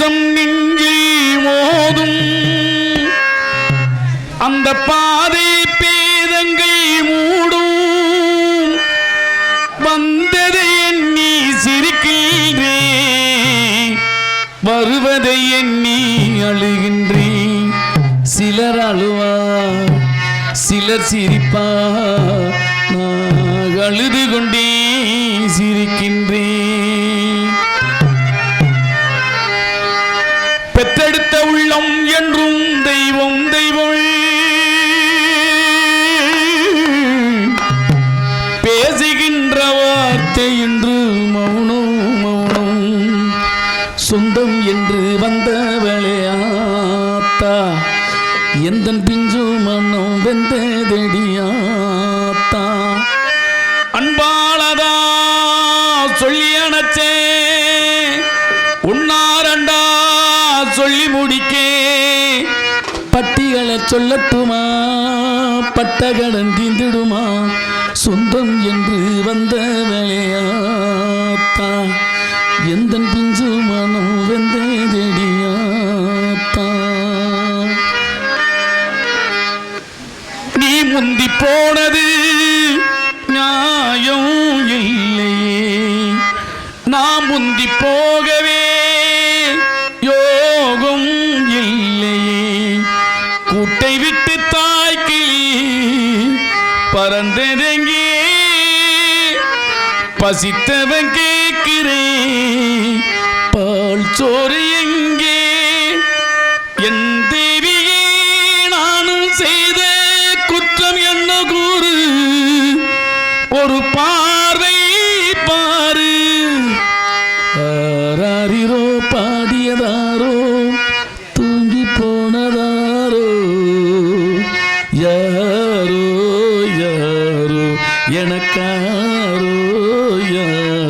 பாசம் நெஞ்சில் மோதும். அந்த பாதை பேதங்கை மூடும். வந்ததை எண்ணி சிரிக்கின்றே வருவதை எண்ணி அழுகின்றே சிலர் அழுவா சிலர் சிரிப்பா நான் அழுது கொண்டே சொல்லி உன்னாரண்டா சொல்லி முடிக்கே பட்டிகளை சொல்லட்டுமா? பட்டகடன் தீந்திடுமா சொந்தம் என்று வந்த வேலையாத்தா. எந்த பிஞ்சு மனம் வெந்ததடியாத்தா. நீ முந்தி போனது முந்தி போகவே யோகம் இல்லையே. கூட்டை விட்டு தாய்க்கு பறந்ததெங்கே? பசித்தவன் கேட்கிறேன். பால் சோறு எங்க?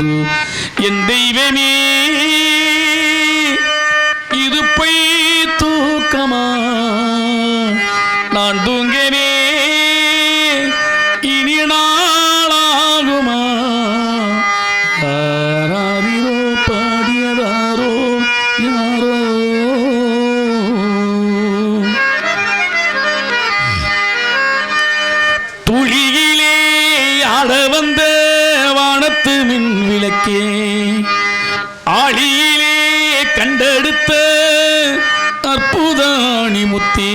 யாரோ என் தெய்வமே இது பொய் தூக்கமா? நான் தூங்கவே இனி நாளாகுமா? ஆராரிரோ பாடியதாரோ யாரோ? துளியிலே ஆட வந்த வானத்து மின் விளக்கே ஆளியிலே கண்டெடுத்த அற்புதாணி முத்தே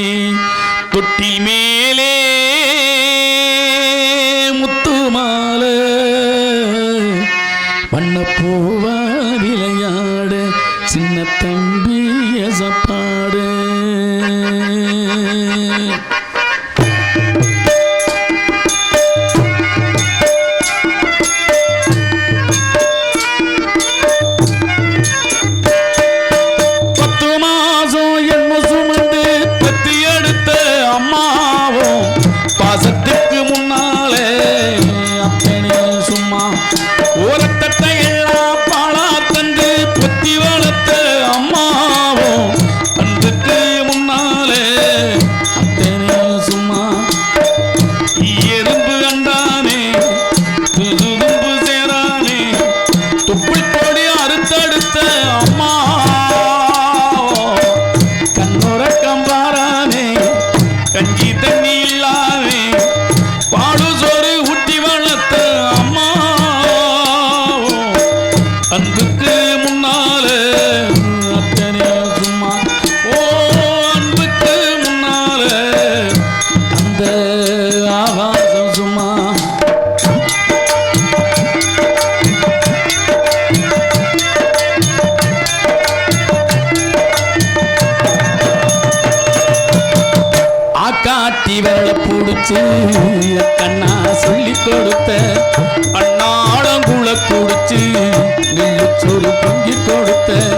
தொட்டி மேலே அன்புக்கு முன்னால அத்தனை சும்மா ஓ அன்புக்கு முன்னால அந்த ஆகாசம் சும்மா. ஆக்காட்டி விரல பிடிச்சி கண்ணா சொல்லி கொடுத்த அண்ணாடங்குள குடிச்சு பொங்கி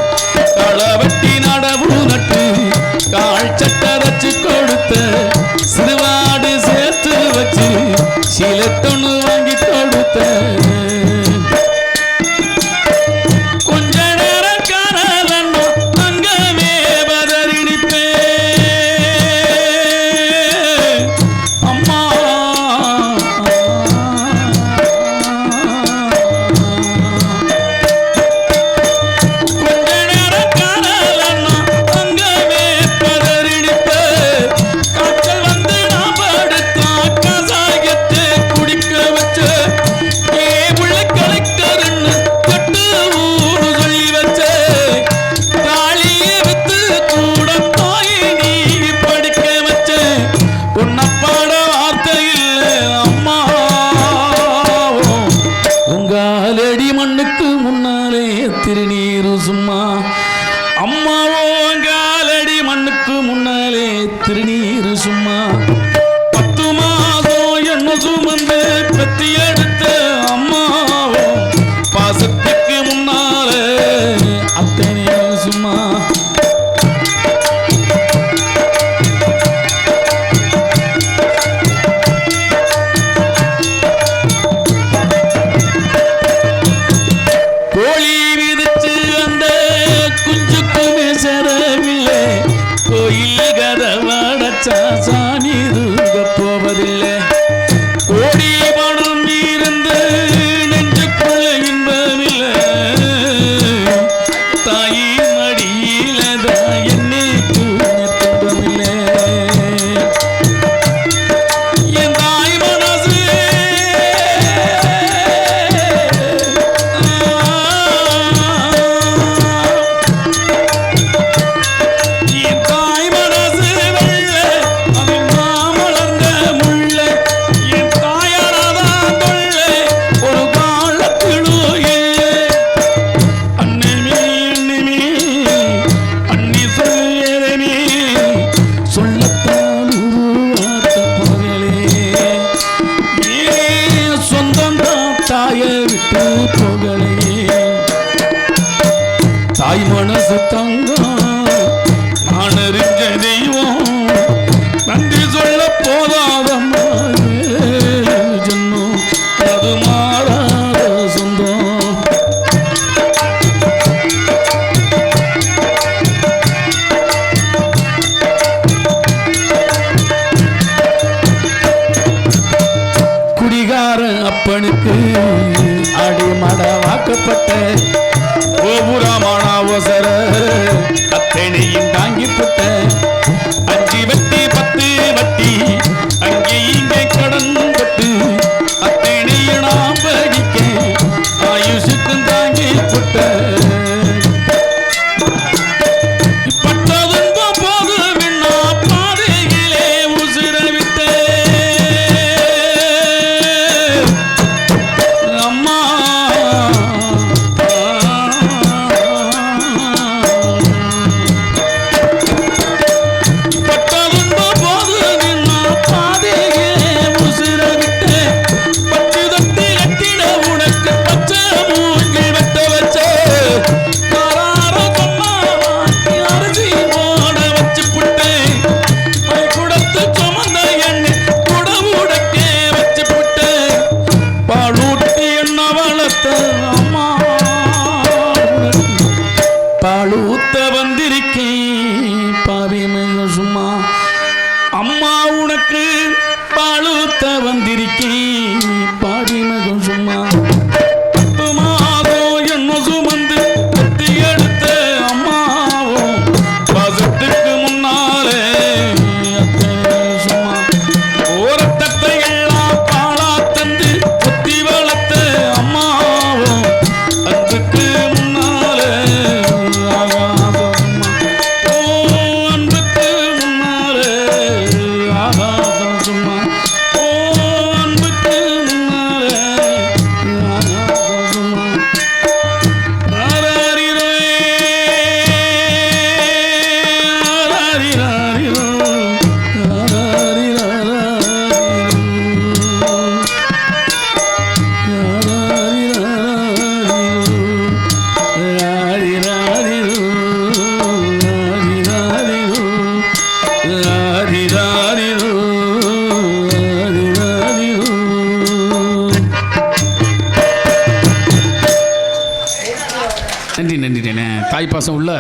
நன்றி நன்றி நன்றி. தாய் பாசம் உள்ள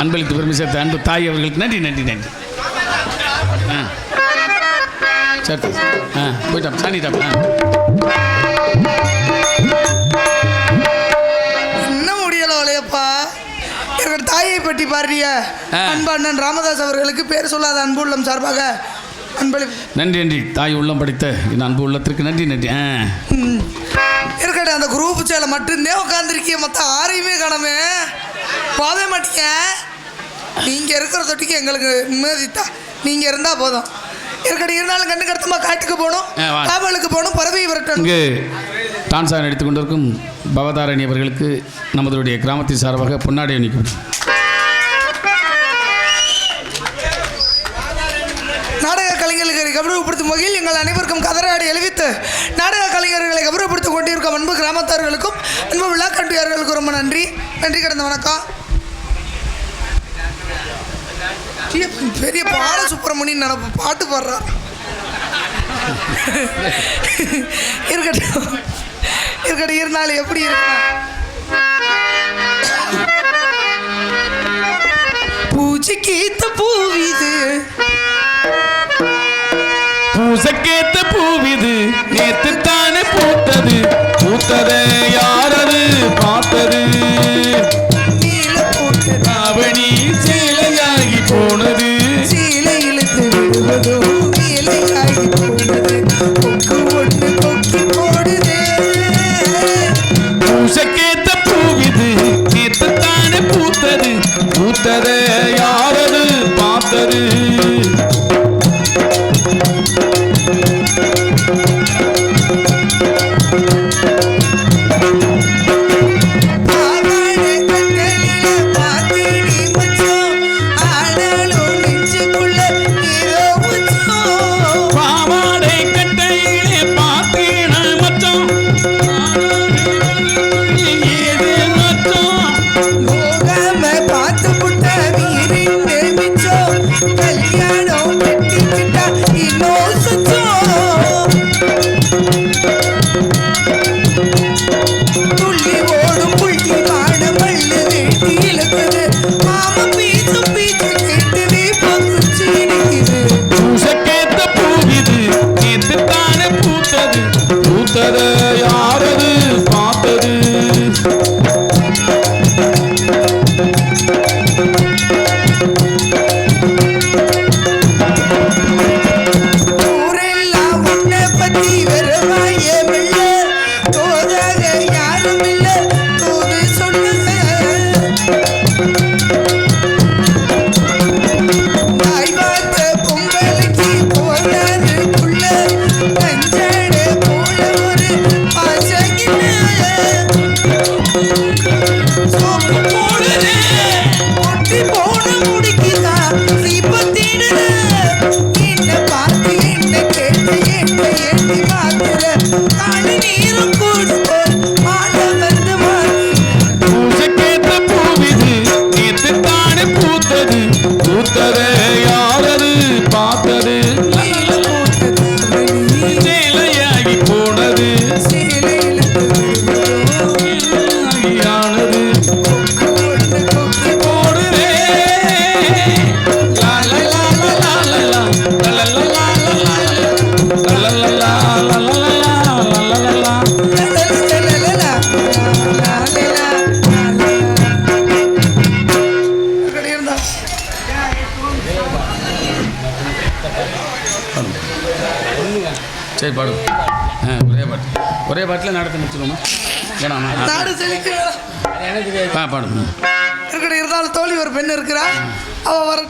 அன்பளித்து பெருமை சேர்த்த அன்பு தாய் அவர்களுக்கு நன்றி நன்றி நன்றி. ஆ. சரி ஆ போயிட்டான் சாண்டிட்டாப்பா பற்றி பாடிய அன்பு அண்ணன் ராமதாஸ் அவர்களுக்கு பேர் சொல்லாத அன்பு உள்ளம் சார்பாக அன்பளி நன்றி நன்றி. தாய் உள்ளம் படித்த இந்த அன்பு உள்ளத்திற்கு நன்றி நன்றி. ஆ. கேட்டேன் அந்த குரூப் சேல மட்டும்தான் உட்காந்துருக்கிய மற்ற ஆரையுமே காணமே. போகவே மாட்டீங்க நீங்கள் இருக்கிற தொட்டிக்கு எங்களுக்கு நிம்மதி நீங்கள் இருந்தால் போதும். இருக்கடி இருந்தாலும் கண்ணு கடத்தமா காட்டுக்கு போகணும் காவலுக்கு போகணும் பறவை விரட்டணும். இங்கு டான்சான் எடுத்துக்கொண்டிருக்கும் பவதாரணி அவர்களுக்கு நமதனுடைய கிராமத்தின் சார்பாக பொன்னாடை அணிக்கும் கலைஞர்களை கௌரவப்படுத்தும் வகையில் எங்கள் அனைவருக்கும் கதராடி எழுவித்து நாடக கலைஞர்களை கௌரவப்படுத்திக் கொண்டிருக்கும் அன்பு கிராமத்தார்களுக்கும் அன்பு விழா கண்டியார்களுக்கும் ரொம்ப நன்றி. நன்றி கடந்த வணக்கம். பெரிய பால சுப்பிரமணியன் நினப்பு பாட்டு பாடுறா. இருக்கட்டும். இருக்கட்டும் இருந்தாலும் எப்படி இருக்கணும் பூஜைக்கு ஏத்த பூவிது பூவிது நேத்து தானே பூத்தது. பூத்ததை யாரது பார்த்தது? அவனி சேலையாகி போனது. சீலை இழுத்து விடுவதோ வேலையாகி போனது. கொக்கு ஒன்று கொக்கி போடுது. பூசக்கேத்த பூவிது நேத்து தானே பூத்தது. பூத்ததை பாட்டில் நடத்தி முடிச்சிருவோமா? ஏன்னா இருந்தாலும் தோழி ஒரு பெண் இருக்கிறா. அவள் வர